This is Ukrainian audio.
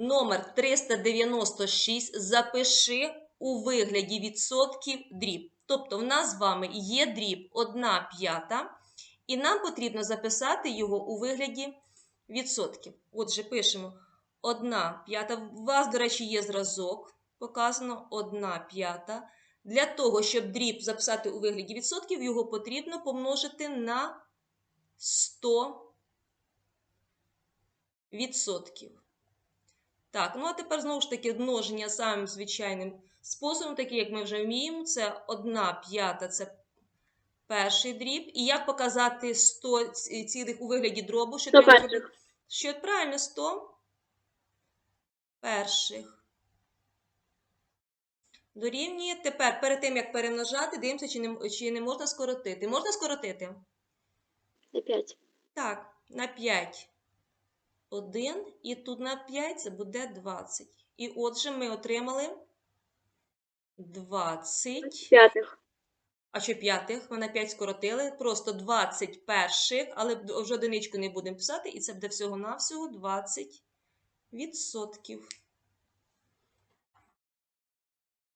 номер 396 запиши у вигляді відсотків дріб. Тобто, в нас з вами є дріб 1 п'ята, і нам потрібно записати його у вигляді відсотків. Отже, пишемо 1 п'ята. У вас, до речі, є зразок, показано 1 п'ята. Для того, щоб дріб записати у вигляді відсотків, його потрібно помножити на 100 відсотків. Так, ну а тепер знову ж таки множення самим звичайним способом, такий, як ми вже вміємо, це 1 п'ята це перший дріб. І як показати 100 цілих у вигляді дробу? Що 100 треба перших. Що правильно 100 перших. Дорівнює. Тепер, перед тим, як перемножати, дивимося, чи не, чи не можна скоротити. Можна скоротити? На 5. Так, на 5 1, і тут на 5 це буде 20. І отже, ми отримали 20. П'ятих. А що п'ятих? Ми на 5 скоротили. Просто 20 перших, але вже одиничку не будемо писати, і це буде всього-навсього 20 відсотків.